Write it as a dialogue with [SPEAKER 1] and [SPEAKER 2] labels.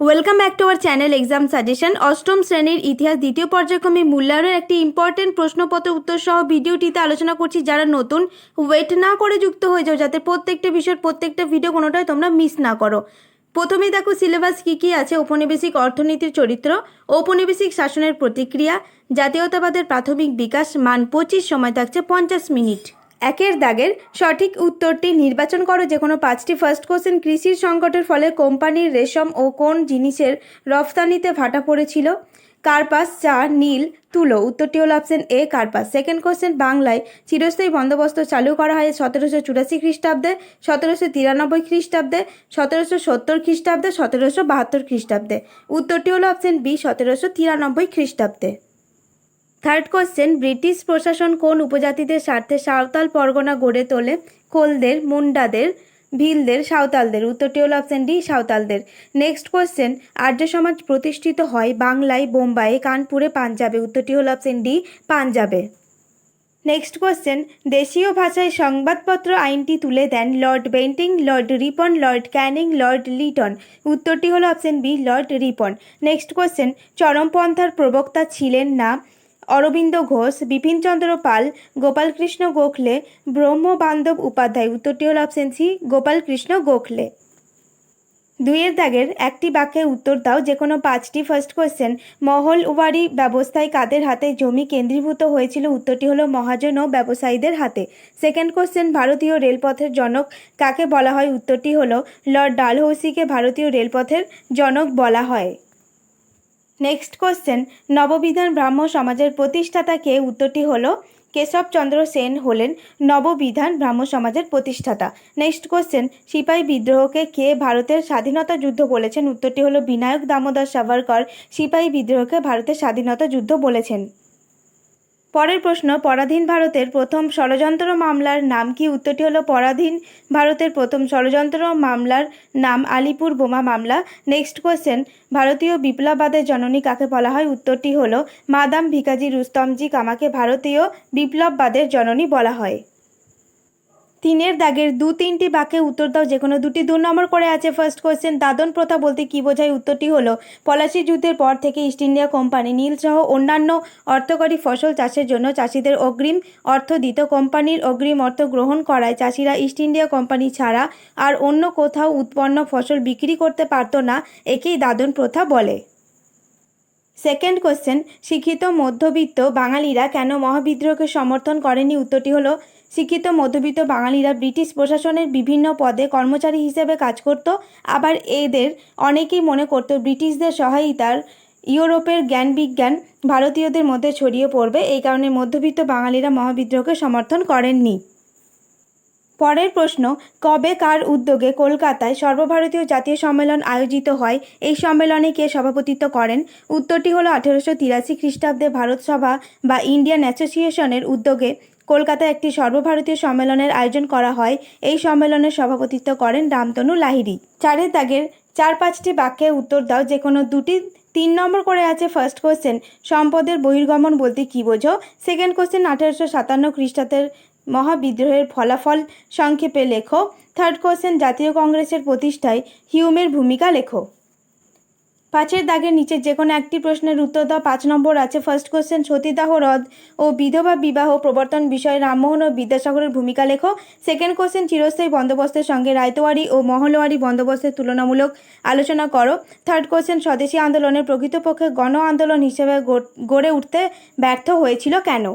[SPEAKER 1] Welcome back to our channel exam suggestion অষ্টম শ্রেণির ইতিহাস দ্বিতীয় পর্যায়ক্রমে মূল্যায়নের একটি ইম্পর্টেন্ট প্রশ্নপত্র উত্তর সহ ভিডিওটিতে আলোচনা করছি। যারা নতুন ওয়েট না করে যুক্ত হয়ে যাও, যাতে প্রত্যেকটা বিষয়ের প্রত্যেকটা ভিডিও কোনোটাই তোমরা মিস না করো। প্রথমে দেখো সিলেবাস কী কী আছে, ঔপনিবেশিক অর্থনীতির চরিত্র, ঔপনিবেশিক শাসনের প্রতিক্রিয়া, জাতীয়তাবাদের প্রাথমিক বিকাশ, মান পঁচিশ, সময় থাকছে পঞ্চাশ মিনিট। একের দাগের সঠিক উত্তরটি নির্বাচন করো। যে কোনো পাঁচটি ফার্স্ট কোশ্চেন কৃষির সংকটের ফলে কোম্পানির রেশম ও কোন জিনিসের রফতানিতে ভাটা পড়েছিল? কার্পাস, চা, নীল, তুলো। উত্তরটি হলো অপশন এ কার্পাস। সেকেন্ড কোশ্চেন বাংলায় চিরস্থায়ী বন্দোবস্ত চালু করা হয় সতেরোশো চুরাশি খ্রিস্টাব্দে, সতেরোশো তিরানব্বই খ্রিস্টাব্দে, সতেরোশো সত্তর খ্রিস্টাব্দে, সতেরোশো বাহাত্তর খ্রিস্টাব্দে। উত্তরটি হলো অপশন বি সতেরোশো তিরানব্বই খ্রিস্টাব্দে। থার্ড কোশ্চেন ব্রিটিশ প্রশাসন কোন উপজাতিদের স্বার্থে সাঁওতাল পরগনা গড়ে তোলে? কোলদের, মুন্ডাদের, ভিলদের, সাঁওতালদের। উত্তরটি হল অপশন ডি সাঁওতালদের। নেক্সট কোশ্চেন আর্য সমাজ প্রতিষ্ঠিত হয় বাংলায়, বোম্বাইয়ে, কানপুরে, পাঞ্জাবে। উত্তরটি হল অপশন ডি পাঞ্জাবে। নেক্সট কোশ্চেন দেশীয় ভাষায় সংবাদপত্র আইনটি তুলে দেন Lord Bentinck Lord Ripon Lord Canning Lord Lytton উত্তরটি হলো option B Lord Ripon next question চরমপন্থার প্রবক্তা ছিলেন না। অরবিন্দ ঘোষ বিপিনচন্দ্র পাল, গোপালকৃষ্ণ গোখলে, ব্রহ্মবান্ধব উপাধ্যায় উত্তরটি হল অপশন সি, গোপালকৃষ্ণ গোখলে। দুইয়ের দাগের একটি বাক্যে উত্তর দাও যে কোনো পাঁচটি ফার্স্ট কোয়েশ্চেন মহলওয়ারি ব্যবস্থায় কাদের হাতে জমি কেন্দ্রীভূত হয়েছিল? উত্তরটি হলো মহাজন ও ব্যবসায়ীদের হাতে। সেকেন্ড কোশ্চেন ভারতীয় রেলপথের জনক কাকে বলা হয়? উত্তরটি হলো, লর্ড ডালহৌসিকে ভারতীয় রেলপথের জনক বলা হয়। নেক্সট কোশ্চেন নববিধান ব্রাহ্ম সমাজের প্রতিষ্ঠাতা কে উত্তরটি হলো কেশবচন্দ্র সেন হলেন নববিধান ব্রাহ্ম সমাজের প্রতিষ্ঠাতা। নেক্সট কোশ্চেন সিপাহী বিদ্রোহকে কে ভারতের স্বাধীনতা যুদ্ধ বলেছেন? উত্তরটি হলো বিনায়ক দামোদর সাভারকর। সিপাহী বিদ্রোহকে ভারতের স্বাধীনতা যুদ্ধ বলেছেন। পরের প্রশ্ন, পরাধীন ভারতের প্রথম ষড়যন্ত্র মামলার নাম কি? উত্তরটি হলো, পরাধীন ভারতের প্রথম ষড়যন্ত্র মামলার নাম আলিপুর বোমা মামলা। নেক্সট কোয়েশ্চেন ভারতীয় বিপ্লববাদের জননী কাকে বলা হয়? উত্তরটি হলো, মাদাম ভিকাজি রুস্তমজি কামাকে ভারতীয় বিপ্লববাদের জননী বলা হয়। তিনের দাগের দু তিনটি বাক্যে উত্তর দাও যে কোনো দুটি। দু নম্বর করে আছে ফার্স্ট কোয়েশ্চেন দাদন প্রথা বলতে কী বোঝায়? উত্তরটি হলো, পলাশি যুদ্ধের পর থেকে ইস্ট ইন্ডিয়া কোম্পানি নীল সহ অন্যান্য অর্থকরী ফসল চাষের জন্য চাষিদের অগ্রিম অর্থ দিত। কোম্পানির অগ্রিম অর্থ গ্রহণ করায় চাষিরা ইস্ট ইন্ডিয়া কোম্পানি ছাড়া আর অন্য কোথাও উৎপন্ন ফসল বিক্রি করতে পারতো না, একেই দাদন প্রথা বলে। সেকেন্ড কোশ্চেন শিক্ষিত মধ্যবিত্ত বাঙালিরা কেন মহাবিদ্রোহকে সমর্থন করেনি? উত্তরটি হলো শিক্ষিত, মধ্যবিত্ত বাঙালিরা ব্রিটিশ প্রশাসনের বিভিন্ন পদে কর্মচারী হিসেবে কাজ করত। আবার এদের অনেকেই মনে করত ব্রিটিশদের সহায়তার ইউরোপের জ্ঞান বিজ্ঞান ভারতীয়দের মধ্যে ছড়িয়ে পড়বে। এই কারণে মধ্যবিত্ত বাঙালিরা মহাবিদ্রোহকে সমর্থন করেননি। পরের প্রশ্ন, কবে কার উদ্যোগে কলকাতায় সর্বভারতীয় জাতীয় সম্মেলন আয়োজিত হয়? এই সম্মেলনে কে সভাপতিত্ব করেন? উত্তরটি হলো আঠেরোশো তিরাশি খ্রিস্টাব্দে ভারত সভা বা ইন্ডিয়ান অ্যাসোসিয়েশনের উদ্যোগে কলকাতায় একটি সর্বভারতীয় সম্মেলনের আয়োজন করা হয়। এই সম্মেলনের সভাপতিত্ব করেন রামতনু লাহিড়ী। চারের দাগের চার পাঁচটি বাক্যে উত্তর দাও যে কোনো দুটি। তিন নম্বর করে আছে ফার্স্ট কোশ্চেন সম্পদের বহির্গমন বলতে কী বোঝো? সেকেন্ড কোশ্চেন আঠেরোশো সাতান্ন খ্রিস্টাব্দের মহাবিদ্রোহের ফলাফল সংক্ষেপে লেখো। থার্ড কোশ্চেন জাতীয় কংগ্রেসের প্রতিষ্ঠায় হিউমের ভূমিকা লেখো। পাঁচের দাগের নিচে যে কোনো একটি প্রশ্নের উত্তর দাও। পাঁচ নম্বর আছে ফার্স্ট কোশ্চেন সতীদাহ হ্রদ ও বিধবা বিবাহ প্রবর্তন বিষয়ে রামমোহন ও বিদ্যাসাগরের ভূমিকা লেখো। সেকেন্ড কোশ্চেন চিরস্থায়ী বন্দোবস্তের সঙ্গে রায়তোয়ারি ও মহলওয়ারি বন্দোবস্তের তুলনামূলক আলোচনা করো। থার্ড কোশ্চেন স্বদেশী আন্দোলনের প্রকৃতপক্ষে গণ আন্দোলন হিসেবে গড়ে উঠতে ব্যর্থ হয়েছিল কেন?